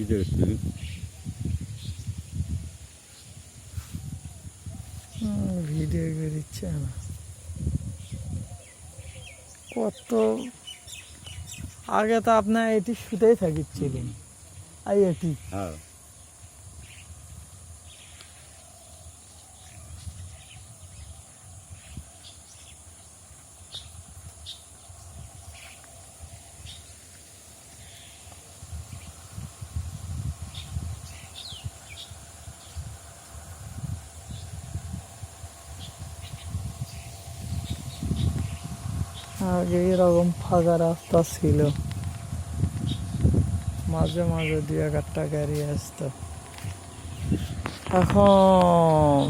কি জায়গা ভিডিও করিচ্ছে না কত আগে তো আপনার এটি শুতেই থাকিচ্ছিলেন আর এটি হ্যাঁ আগে এরকম ফাঁকা রাস্তা ছিল। মাঝে মাঝে দু এক একটা গাড়ি আসতো। এখন